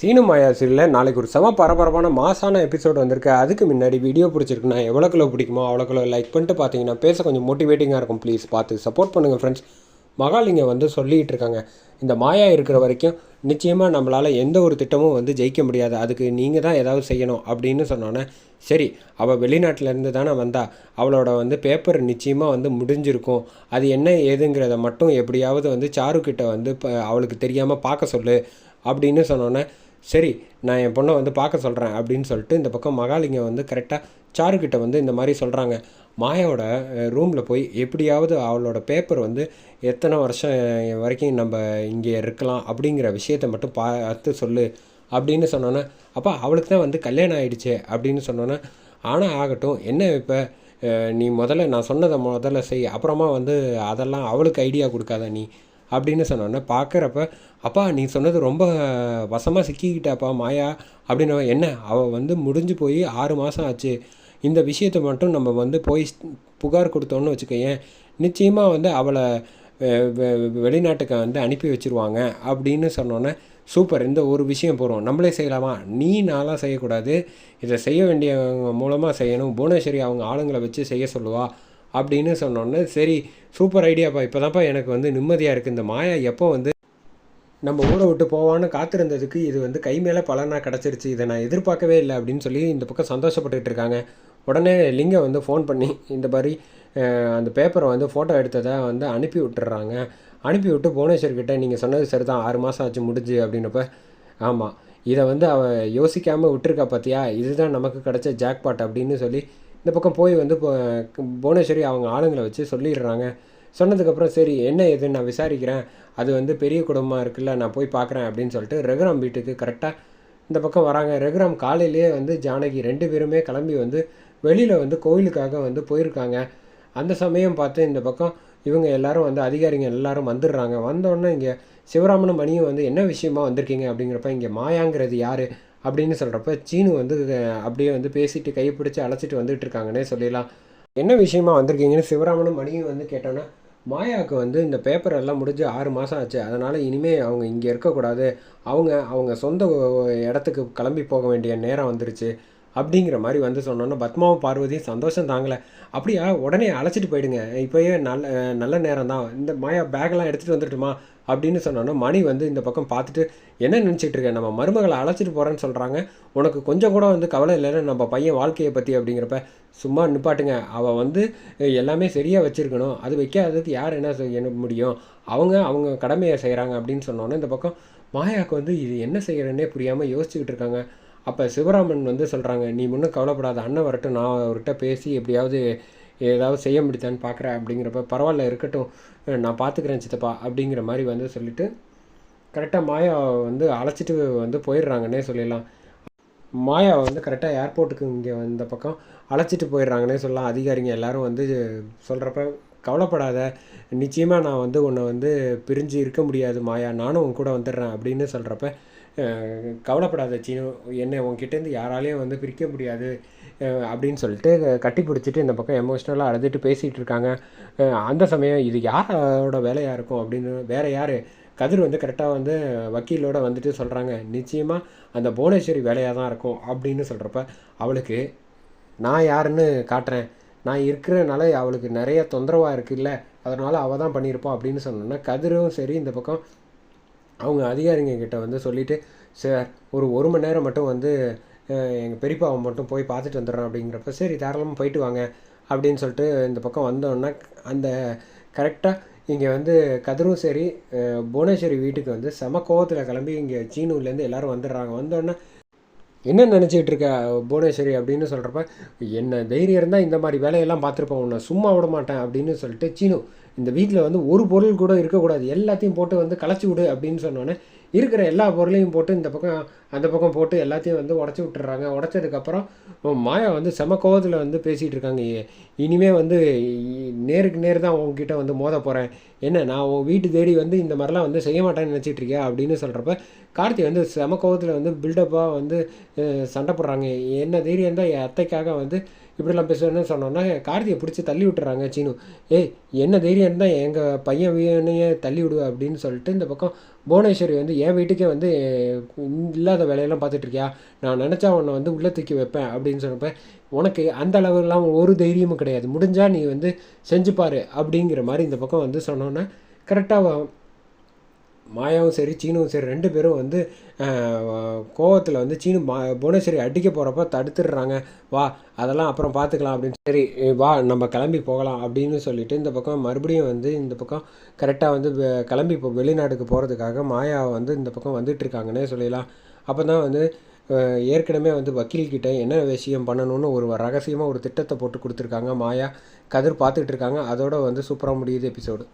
சீனு மாயாசிரியில் நாளைக்கு ஒரு செம பரபரப்பான மாசான எபிசோடு வந்திருக்கு. அதுக்கு முன்னாடி வீடியோ பிடிச்சிருக்குன்னா எவ்வளோ கிலோ பிடிக்குமோ அவ்வளோ லைக் பண்ணிட்டு பார்த்தீங்கன்னா பேச கொஞ்சம் மோட்டிவேட்டிங்காக இருக்கும். ப்ளீஸ் பார்த்து சப்போர்ட் பண்ணுங்கள் ஃப்ரெண்ட்ஸ் மகாலிங்க வந்து சொல்லிகிட்டு இருக்காங்க. இந்த மாயா இருக்கிற வரைக்கும் நிச்சயமாக நம்மளால் எந்த ஒரு திட்டமும் வந்து ஜெயிக்க முடியாது. அதுக்கு நீங்கள் தான் ஏதாவது செய்யணும் அப்படின்னு சொன்னோன்னே சரி அவள் வெளிநாட்டிலேருந்து தானே வந்தா அவளோட வந்து பேப்பர் நிச்சயமாக வந்து முடிஞ்சிருக்கும். அது என்ன ஏதுங்கிறத மட்டும் எப்படியாவது வந்து சாருக்கிட்ட வந்து இப்போ அவளுக்கு தெரியாமல் பார்க்க சொல்லு அப்படின்னு சொன்னோன்னே சரி நான் என் பொண்ணை வந்து பார்க்க சொல்கிறேன் அப்படின்னு சொல்லிட்டு இந்த பக்கம் மகாலிங்கம் வந்து கரெக்டாக சாருக்கிட்ட வந்து இந்த மாதிரி சொல்கிறாங்க மாயாவோட ரூமில் போய் எப்படியாவது அவளோட பேப்பர் வந்து எத்தனை வருஷம் வரைக்கும் நம்ம இங்கே இருக்கலாம் அப்படிங்கிற விஷயத்தை மட்டும் பார்த்து சொல்லு அப்படின்னு சொன்னோன்னே அப்போ அவளுக்கு தான் வந்து கல்யாணம் ஆகிடுச்சு அப்படின்னு சொன்னோன்னே ஆனால் ஆகட்டும் என்ன இப்போ நீ முதல்ல நான் சொன்னதை முதல்ல செய் அப்புறமா வந்து அதெல்லாம் அவளுக்கு ஐடியா கொடுக்காத நீ. அப்படின்னு சொன்னோன்னே பார்க்குறப்ப அப்பா நீ சொன்னது ரொம்ப வசமாக சிக்கிக்கிட்டாப்பா மாயா அப்படின்னு என்ன அவள் வந்து முடிஞ்சு போய் ஆறு மாதம் ஆச்சு. இந்த விஷயத்தை மட்டும் நம்ம வந்து போய் புகார் கொடுத்தோன்னு வச்சுக்கோயேன். நிச்சயமாக வந்து அவளை வெளிநாட்டுக்கு வந்து அனுப்பி வச்சுருவாங்க அப்படின்னு சொன்னோன்னே சூப்பர் இந்த ஒரு விஷயம் போகிறோம் நம்மளே செய்யலாமா? நீ நாளாக செய்யக்கூடாது. இதை செய்ய வேண்டியவங்க மூலமாக செய்யணும். புவனேஸ்வரி அவங்க ஆளுங்களை வச்சு செய்ய சொல்லுவாள் அப்படின்னு சொன்னோன்னே சரி சூப்பர் ஐடியாப்பா இப்போ தான்ப்பா எனக்கு வந்து நிம்மதியாக இருக்குது இந்த மாயா எப்போ வந்து நம்ம ஊரை விட்டு போவான்னு காத்திருந்ததுக்கு இது வந்து கை மேலே பலனாக கிடச்சிருச்சு. இதை நான் எதிர்பார்க்கவே இல்லை அப்படின்னு சொல்லி இந்த பக்கம் சந்தோஷப்பட்டுட்டு இருக்காங்க. உடனே லிங்கம் வந்து ஃபோன் பண்ணி இந்த மாதிரி அந்த பேப்பரை வந்து ஃபோட்டோ எடுத்ததை வந்து அனுப்பி விட்டுறாங்க. அனுப்பி விட்டு புவனேஸ்வர்கிட்ட நீங்கள் சொன்னது சரி தான் ஆறு மாதம் ஆச்சு முடிஞ்சு அப்படின்னப்ப ஆமாம் இதை வந்து அவள் யோசிக்காமல் விட்டுருக்கா பார்த்தியா இதுதான் நமக்கு கிடச்ச ஜாக்பாட் அப்படின்னு சொல்லி இந்த பக்கம் போய் வந்து புவனேஸ்வரி அவங்க ஆளுங்களை வச்சு சொல்லிடுறாங்க. சொன்னதுக்கப்புறம் சரி என்ன ஏதுன்னு நான் விசாரிக்கிறேன். அது வந்து பெரிய குடும்பமாக இருக்குல்ல நான் போய் பார்க்குறேன் அப்படின்னு சொல்லிட்டு ரகுராம் வீட்டுக்கு கரெக்டாக இந்த பக்கம் வராங்க. ரகுராம் காலையிலேயே வந்து ஜானகி ரெண்டு பேருமே கிளம்பி வந்து வெளியில் வந்து கோயிலுக்காக வந்து போயிருக்காங்க. அந்த சமயம் பார்த்து இந்த பக்கம் இவங்க எல்லாரும் வந்து அதிகாரிங்க எல்லாரும் வந்துடுறாங்க. வந்தோடனே இங்கே சிவராமனும் மணியும் வந்து என்ன விஷயமா வந்திருக்கீங்க? அப்படிங்கிறப்ப இங்கே மாயாங்கிறது யார்? அப்படின்னு சொல்கிறப்ப சீனு வந்து அப்படியே வந்து பேசிட்டு கையை பிடிச்சி அழைச்சிட்டு வந்துட்டு இருக்காங்கன்னே சொல்லிடலாம். என்ன விஷயமா வந்திருக்கீங்கன்னு சிவராமனும் மணியும் வந்து கேட்டோன்னா மாயாவுக்கு வந்து இந்த பேப்பர் எல்லாம் முடிஞ்சு ஆறு மாதம் ஆச்சு. அதனால் இனிமேல் அவங்க இங்கே இருக்கக்கூடாது. அவங்க அவங்க சொந்த இடத்துக்கு கிளம்பி போக வேண்டிய நேரம் வந்துருச்சு. அப்படிங்கிற மாதிரி வந்து சொன்னோன்னா பத்மாவும் பார்வதியும் சந்தோஷம் தாங்கலை. அப்படியா உடனே அழைச்சிட்டு போயிடுங்க. இப்போயே நல்ல நல்ல நேரம் தான் இந்த மாயா பேக்கெல்லாம் எடுத்துகிட்டு வந்துட்டுமா? அப்படின்னு சொன்னோன்னா மணி வந்து இந்த பக்கம் பார்த்துட்டு என்ன நினச்சிட்டு இருக்கேன் நம்ம மருமகளை அழைச்சிட்டு போகிறேன்னு சொல்கிறாங்க உனக்கு கொஞ்சம் கூட வந்து கவலை இல்லைன்னு நம்ம பையன் வாழ்க்கையை பற்றி அப்படிங்கிறப்ப சும்மா நிப்பாட்டுங்க. அவள் வந்து எல்லாமே சரியாக வச்சுருக்கணும். அது வைக்காததுக்கு யார் என்ன செய்ய முடியும்? அவங்க அவங்க கடமையை செய்கிறாங்க அப்படின்னு சொன்னோன்னே இந்த பக்கம் மாயாவுக்கு வந்து இது என்ன செய்கிறேன்னே புரியாமல் யோசிச்சுக்கிட்டு இருக்காங்க. அப்போ சிவராமன் வந்து சொல்கிறாங்க நீ முன்னும் கவலைப்படாத. அண்ணன் வரட்டும். நான் அவர்கிட்ட பேசி எப்படியாவது ஏதாவது செய்ய முடியுதான்னு பார்க்குறேன் அப்படிங்கிறப்ப பரவாயில்ல இருக்கட்டும் நான் பார்த்துக்கிறேன் சித்தப்பா அப்படிங்கிற மாதிரி வந்து சொல்லிவிட்டு கரெக்டாக மாயா வந்து அழைச்சிட்டு வந்து போயிடுறாங்கன்னே சொல்லிடலாம். மாயா வந்து கரெக்டாக ஏர்போர்ட்டுக்கு இங்கே வந்த பக்கம் அழைச்சிட்டு போயிடுறாங்கன்னே சொல்லலாம். அதிகாரிங்க எல்லோரும் வந்து சொல்கிறப்ப கவலைப்படாத நிச்சயமாக நான் வந்து உன்னை வந்து பிரிஞ்சு இருக்க முடியாது மாயா. நானும் உன் கூட வந்துடுறேன் அப்படின்னு சொல்கிறப்ப கவலைப்படாத சீனு என்னை உங்ககிட்டேருந்து யாராலையும் வந்து பிரிக்க முடியாது அப்படின்னு சொல்லிட்டு கட்டி பிடிச்சிட்டு இந்த பக்கம் எமோஷ்னலாக அழுதுட்டு பேசிகிட்டு இருக்காங்க அந்த சமயம் இது யாரோட வேலையாக இருக்கும் அப்படின்னு வேறு யார்? கதிர் வந்து கரெக்டாக வந்து வக்கீலோட வந்துட்டு சொல்கிறாங்க நிச்சயமாக அந்த புவனேஸ்வரி வேலையாக தான் இருக்கும் அப்படின்னு சொல்கிறப்ப அவளுக்கு நான் யாருன்னு காட்டுறேன் நான் இருக்கிறனால அவளுக்கு நிறைய தொந்தரவாக இருக்குல்ல அதனால் அவள் தான் பண்ணியிருப்போம் அப்படின்னு சொன்னோன்னா கதிரும் சரி இந்த பக்கம் அவங்க அதிகாரிங்க கிட்ட வந்து சொல்லிவிட்டு சார் ஒரு ஒரு மணி நேரம் மட்டும் வந்து எங்கள் பெரியப்பாவை மட்டும் போய் பார்த்துட்டு வந்துடுறோம் அப்படிங்கிறப்ப சரி தாராளமாக போயிட்டு வாங்க அப்படின்னு சொல்லிட்டு இந்த பக்கம் வந்தோன்னா அந்த கரெக்டாக இங்கே வந்து கதிரும் சரி புவனேஸ்வரி வீட்டுக்கு வந்து செம கோவத்தில் கிளம்பி இங்கே சீனூர்லேருந்து எல்லோரும் வந்துடுறாங்க. வந்தோடனே என்ன நினச்சிக்கிட்டு இருக்க புவனேஸ்வரி? அப்படின்னு சொல்கிறப்ப என்ன தைரியம் இருந்தால் இந்த மாதிரி வேலையெல்லாம் பார்த்துருப்போம் உன்னை சும்மா விட மாட்டேன் அப்படின்னு சொல்லிட்டு சீனு இந்த வீட்டில் வந்து ஒரு பொருள் கூட இருக்கக்கூடாது. எல்லாத்தையும் போட்டு வந்து களைச்சி விடு அப்படின்னு சொன்னோன்னே இருக்கிற எல்லா பொருளையும் போட்டு இந்த பக்கம் அந்த பக்கம் போட்டு எல்லாத்தையும் வந்து உடச்சி விட்டுறாங்க. உடச்சதுக்கப்புறம் மாயா வந்து செம கோவத்தில் வந்து பேசிகிட்டு இருக்காங்க. இனிமேல் வந்து நேருக்கு நேர் தான் உங்ககிட்ட வந்து மோத போகிறேன் என்ன நான் உன் வீட்டு தேடி வந்து இந்த மாதிரிலாம் வந்து செய்ய மாட்டேன்னு நினச்சிட்டு இருக்கியா அப்படின்னு சொல்கிறப்ப கார்த்தி வந்து செம கோவத்தில் வந்து பில்டப்பாக வந்து சண்டை போடுறாங்க. என்ன தைரியம் தான் என் அத்தைக்காக வந்து இப்படிலாம் பேசுவேன்னு சொன்னோன்னா கார்த்தியை பிடிச்சி தள்ளி விட்டுறாங்க சீனு. ஏய் என்ன தைரியம் இருந்தால் எங்கள் பையன் வீணையே தள்ளி விடுவ அப்படின்னு சொல்லிட்டு இந்த பக்கம் புவனேஸ்வரி வந்து என் வீட்டுக்கே வந்து இல்லாத வேலையெல்லாம் பார்த்துட்ருக்கியா நான் நினச்சா உன்னை வந்து உள்ளே தூக்கி வைப்பேன் அப்படின்னு சொன்னப்ப உனக்கு அந்த அளவுலாம் ஒரு தைரியமும் கிடையாது. முடிஞ்சால் நீ வந்து செஞ்சு அப்படிங்கிற மாதிரி இந்த பக்கம் வந்து சொன்னோன்னே கரெக்டாக மாயாவும் சரி சீனுவும் சரி ரெண்டு பேரும் வந்து கோவத்தில் வந்து சீனு மா புவனேஸ்வரி அடிக்க போகிறப்ப தடுத்துடுறாங்க. வா அதெல்லாம் அப்புறம் பார்த்துக்கலாம் அப்படின்னு சரி வா நம்ம கிளம்பி போகலாம் அப்படின்னு சொல்லிட்டு இந்த பக்கம் மறுபடியும் வந்து இந்த பக்கம் கரெக்டாக வந்து கிளம்பி இப்போ வெளிநாட்டுக்கு போகிறதுக்காக மாயா வந்து இந்த பக்கம் வந்துட்டுருக்காங்கன்னே சொல்லிடலாம் அப்போ தான் வந்து ஏற்கனவே வந்து வக்கீல்கிட்ட என்ன விஷயம் பண்ணணும்னு ஒரு ரகசியமாக ஒரு திட்டத்தை போட்டு கொடுத்துருக்காங்க மாயா. கதிர் பார்த்துட்டு இருக்காங்க. அதோட வந்து சூப்பராக முடியுது எபிசோடு.